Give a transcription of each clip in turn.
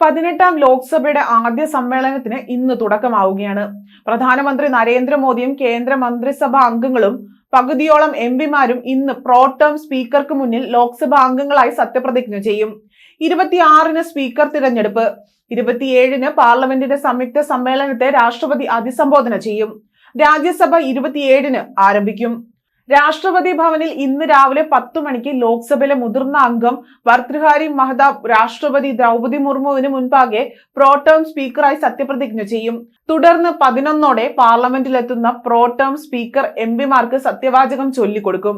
പതിനെട്ടാം ലോക്സഭയുടെ ആദ്യ സമ്മേളനത്തിന് ഇന്ന് തുടക്കമാവുകയാണ്. പ്രധാനമന്ത്രി നരേന്ദ്രമോദിയും കേന്ദ്ര മന്ത്രിസഭാ അംഗങ്ങളും പകുതിയോളം എം പിമാരും ഇന്ന് പ്രോട്ടേം സ്പീക്കർക്ക് മുന്നിൽ ലോക്സഭാ അംഗങ്ങളായി സത്യപ്രതിജ്ഞ ചെയ്യും. ഇരുപത്തിയാറിന് സ്പീക്കർ തിരഞ്ഞെടുപ്പ്. ഇരുപത്തിയേഴിന് പാർലമെന്റിന്റെ സംയുക്ത സമ്മേളനത്തെ രാഷ്ട്രപതി അഭിസംബോധന ചെയ്യും. രാജ്യസഭ ഇരുപത്തിയേഴിന് ആരംഭിക്കും. രാഷ്ട്രപതി ഭവനിൽ ഇന്ന് രാവിലെ പത്തു മണിക്ക് ലോക്സഭയിലെ മുതിർന്ന അംഗം ഭർതൃഹാരി മഹതാബ് രാഷ്ട്രപതി ദ്രൗപതി മുർമുവിന് മുൻപാകെ പ്രോട്ടേം സ്പീക്കറായി സത്യപ്രതിജ്ഞ ചെയ്യും. തുടർന്ന് പതിനൊന്നോടെ പാർലമെന്റിലെത്തുന്ന പ്രോട്ടേം സ്പീക്കർ എം പിമാർക്ക് സത്യവാചകം ചൊല്ലിക്കൊടുക്കും.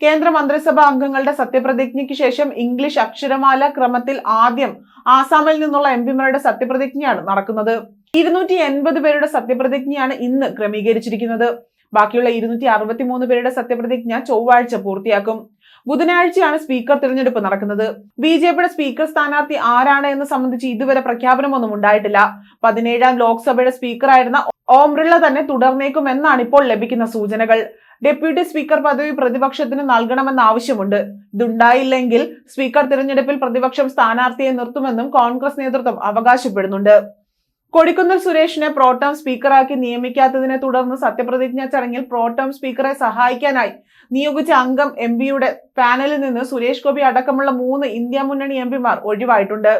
കേന്ദ്ര മന്ത്രിസഭാ അംഗങ്ങളുടെ സത്യപ്രതിജ്ഞയ്ക്ക് ശേഷം ഇംഗ്ലീഷ് അക്ഷരമാല ക്രമത്തിൽ ആദ്യം ആസാമിൽ നിന്നുള്ള എം പിമാരുടെ സത്യപ്രതിജ്ഞയാണ് നടക്കുന്നത്. ഇരുന്നൂറ്റി എൺപത് പേരുടെ സത്യപ്രതിജ്ഞയാണ് ഇന്ന് ക്രമീകരിച്ചിരിക്കുന്നത്. ബാക്കിയുള്ള ഇരുന്നൂറ്റി അറുപത്തി മൂന്ന് പേരുടെ സത്യപ്രതിജ്ഞ ചൊവ്വാഴ്ച പൂർത്തിയാക്കും. ബുധനാഴ്ചയാണ് സ്പീക്കർ തിരഞ്ഞെടുപ്പ് നടക്കുന്നത്. ബി ജെ പിയുടെ സ്പീക്കർ സ്ഥാനാർത്ഥി ആരാണ് എന്ന് സംബന്ധിച്ച് ഇതുവരെ പ്രഖ്യാപനമൊന്നും ഉണ്ടായിട്ടില്ല. പതിനേഴാം ലോക്സഭയുടെ സ്പീക്കറായിരുന്ന ഓം ബിർള തന്നെ തുടർന്നേക്കുമെന്നാണ് ഇപ്പോൾ ലഭിക്കുന്ന സൂചനകൾ. ഡെപ്യൂട്ടി സ്പീക്കർ പദവി പ്രതിപക്ഷത്തിന് നൽകണമെന്ന ആവശ്യമുണ്ട്. ഇതുണ്ടായില്ലെങ്കിൽ സ്പീക്കർ തിരഞ്ഞെടുപ്പിൽ പ്രതിപക്ഷം സ്ഥാനാർത്ഥിയെ നിർത്തുമെന്നും കോൺഗ്രസ് നേതൃത്വം അവകാശപ്പെടുന്നുണ്ട്. കൊടിക്കുന്നിൽ സുരേഷിനെ പ്രോട്ടം സ്പീക്കറാക്കി നിയമിക്കാത്തതിനെ തുടർന്ന് സത്യപ്രതിജ്ഞാ ചടങ്ങിൽ പ്രോട്ടം സ്പീക്കറെ സഹായിക്കാനായി നിയോഗിച്ച അംഗം എം പിയുടെ പാനലിൽ നിന്ന് സുരേഷ് ഗോപി അടക്കമുള്ള മൂന്ന് ഇന്ത്യ മുന്നണി എം പിമാർ ഒഴിവായിട്ടുണ്ട്.